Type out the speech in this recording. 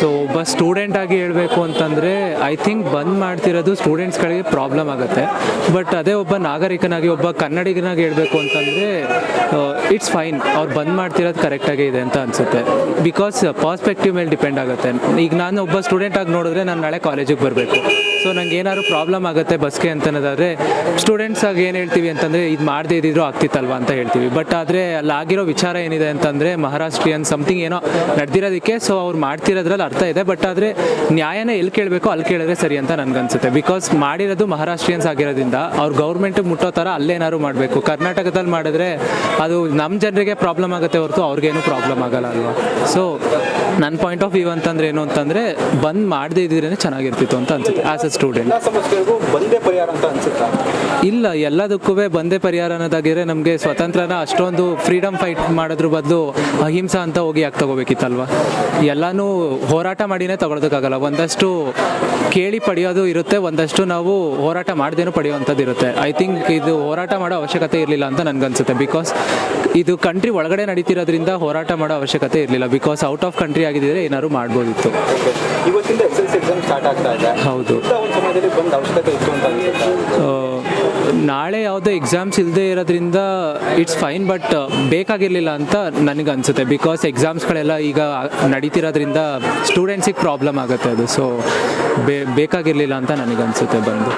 So ಒಬ್ಬ student ಆಗಿ ಹೇಳಬೇಕು ಅಂತಂದರೆ ಐ ಥಿಂಕ್ ಬಂದ್ ಮಾಡ್ತಿರೋದು ಸ್ಟೂಡೆಂಟ್ಸ್ಗಳಿಗೆ ಪ್ರಾಬ್ಲಮ್ ಆಗುತ್ತೆ. ಬಟ್ ಅದೇ ಒಬ್ಬ ನಾಗರಿಕನಾಗಿ, ಒಬ್ಬ ಕನ್ನಡಿಗನಾಗಿ ಹೇಳಬೇಕು ಅಂತಂದರೆ ಇಟ್ಸ್ ಫೈನ್ ಅವ್ರು ಬಂದ್ ಮಾಡ್ತಿರೋದು ಕರೆಕ್ಟಾಗಿ ಇದೆ ಅಂತ ಅನಿಸುತ್ತೆ. ಬಿಕಾಸ್ ಪರ್ಸ್ಪೆಕ್ಟಿವ್ ಮೇಲೆ ಡಿಪೆಂಡ್ ಆಗುತ್ತೆ. ಈಗ ನಾನು ಒಬ್ಬ ಸ್ಟೂಡೆಂಟ್ ಆಗಿ ನೋಡಿದ್ರೆ ನಾನು ನಾಳೆ ಕಾಲೇಜಿಗೆ ಬರಬೇಕು. ಸೊ ನಂಗೆ ಏನಾದ್ರು ಪ್ರಾಬ್ಲಮ್ ಆಗುತ್ತೆ ಬಸ್ಗೆ ಅಂತನೋದಾದ್ರೆ ಸ್ಟೂಡೆಂಟ್ಸ್ ಆಗಿ ಏನು ಹೇಳ್ತೀವಿ ಅಂತಂದರೆ, ಇದು ಮಾಡದೇ ಇದ್ದಿದ್ರು ಆಗ್ತಿತ್ತಲ್ವಾ ಅಂತ ಹೇಳ್ತೀವಿ. ಬಟ್ ಆದರೆ, ಅಲ್ಲಿ ಆಗಿರೋ ವಿಚಾರ ಏನಿದೆ ಅಂತಂದರೆ, ಮಹಾರಾಷ್ಟ್ರೀಯನ್ ಸಮಥಿಂಗ್ ಏನೋ ನಡೆದಿರೋದಕ್ಕೆ ಸೊ ಅವ್ರು ಮಾಡ್ತಿರೋದ್ರಲ್ಲಿ ಅರ್ಥ ಇದೆ. ಬಟ್ ಆದರೆ, ನ್ಯಾಯನೇ ಎಲ್ಲಿ ಕೇಳಬೇಕು ಅಲ್ಲಿ ಕೇಳಿದ್ರೆ ಸರಿ ಅಂತ ನನಗನ್ಸುತ್ತೆ. ಬಿಕಾಸ್ ಮಾಡಿರೋದು ಮಹಾರಾಷ್ಟ್ರೀಯನ್ಸ್ ಆಗಿರೋದ್ರಿಂದ, ಅವ್ರು ಗೌರ್ಮೆಂಟ್ ಮುಟ್ಟೋ ಥರ ಅಲ್ಲೇನಾದ್ರು ಮಾಡಬೇಕು. ಕರ್ನಾಟಕದಲ್ಲಿ ಮಾಡಿದ್ರೆ, ಅದು ನಮ್ಮ ಜನರಿಗೆ ಪ್ರಾಬ್ಲಮ್ ಆಗುತ್ತೆ ಹೊರತು ಅವ್ರಿಗೇನು ಪ್ರಾಬ್ಲಮ್ ಆಗಲ್ಲ ಅಲ್ವಾ? ಸೊ ನನ್ನ ಪಾಯಿಂಟ್ ಆಫ್ ವ್ಯೂ ಅಂತಂದ್ರೆ ಏನು ಅಂತಂದರೆ, ಬಂದ್ ಮಾಡದೇ ಇದ್ದಿದ್ರೆ ಚೆನ್ನಾಗಿರ್ತಿತ್ತು ಅಂತ ಅನ್ಸುತ್ತೆ. ಆಸ್ ಅ ಸ್ಟೂಡೆಂಟ್ ಸಮಸ್ಯೆಗಳಿಗೂ ಬಂದೇ ಪರಿಹಾರ ಅಂತ ಅನ್ಸುತ್ತಾ? ಇಲ್ಲ ಎಲ್ಲದಕ್ಕೂ ಬಂದೇ ಪರಿಹಾರ ಅನ್ನೋದಾಗಿದ್ರೆ ನಮಗೆ ಸ್ವತಂತ್ರನ ಅಷ್ಟೊಂದು ಫ್ರೀಡಮ್ ಫೈಟ್ ಮಾಡೋದ್ರ ಬದಲು ಅಹಿಂಸಾ ಅಂತ ಹೋಗಿ ಯಾಕೆ ತಗೋಬೇಕಿತ್ತಲ್ವಾ? ಎಲ್ಲನೂ ಹೋರಾಟ ಮಾಡಿನೇ ತಗೊಳೋದಕ್ಕಾಗಲ್ಲ. ಒಂದಷ್ಟು ಕೇಳಿ ಪಡೆಯೋದು ಇರುತ್ತೆ ಒಂದಷ್ಟು ನಾವು ಹೋರಾಟ ಮಾಡ್ದೇನೂ ಪಡೆಯುವಂಥದ್ದು ಇರುತ್ತೆ. ಐ ಥಿಂಕ್ ಇದು ಹೋರಾಟ ಮಾಡೋ ಅವಶ್ಯಕತೆ ಇರಲಿಲ್ಲ ಅಂತ ನನಗನ್ಸುತ್ತೆ. ಬಿಕಾಸ್ ಇದು ಕಂಟ್ರಿ ಒಳಗಡೆ ನಡೀತಿರೋದ್ರಿಂದ ಹೋರಾಟ ಮಾಡೋ ಅವಶ್ಯಕತೆ ಇರಲಿಲ್ಲ. ಬಿಕಾಸ್ ಔಟ್ ಆಫ್ ಕಂಟ್ರಿ ಆಗಿದ್ರೆ ಏನಾದ್ರು ಮಾಡ್ಬೋದಿತ್ತು. ಓಕೆ ಇವತ್ತಿಂದ ಎಸ್ ಎಕ್ಸಾಮ್ ಸ್ಟಾರ್ಟ್ ಆಗ್ತಾ ಇದೆ. ಹೌದು. ಒಂದು ಅವಶ್ಯಕತೆ ಇತ್ತು ಅಂತ ನಾಳೆ ಯಾವುದೇ ಎಕ್ಸಾಮ್ಸ್ ಇಲ್ಲದೆ ಇರೋದ್ರಿಂದ ಇಟ್ಸ್ ಫೈನ್ ಬಟ್ ಬೇಕಾಗಿರಲಿಲ್ಲ ಅಂತ ನನಗೆ ಅನಿಸುತ್ತೆ. ಬಿಕಾಸ್ ಎಕ್ಸಾಮ್ಸ್ಗಳೆಲ್ಲ ಈಗ ನಡೀತಿರೋದ್ರಿಂದ ಸ್ಟೂಡೆಂಟ್ಸಿಗೆ ಪ್ರಾಬ್ಲಮ್ ಆಗುತ್ತೆ ಅದು. ಸೊ ಬೇಕಾಗಿರಲಿಲ್ಲ ಅಂತ ನನಗೆ ಅನಿಸುತ್ತೆ ಬಂದು.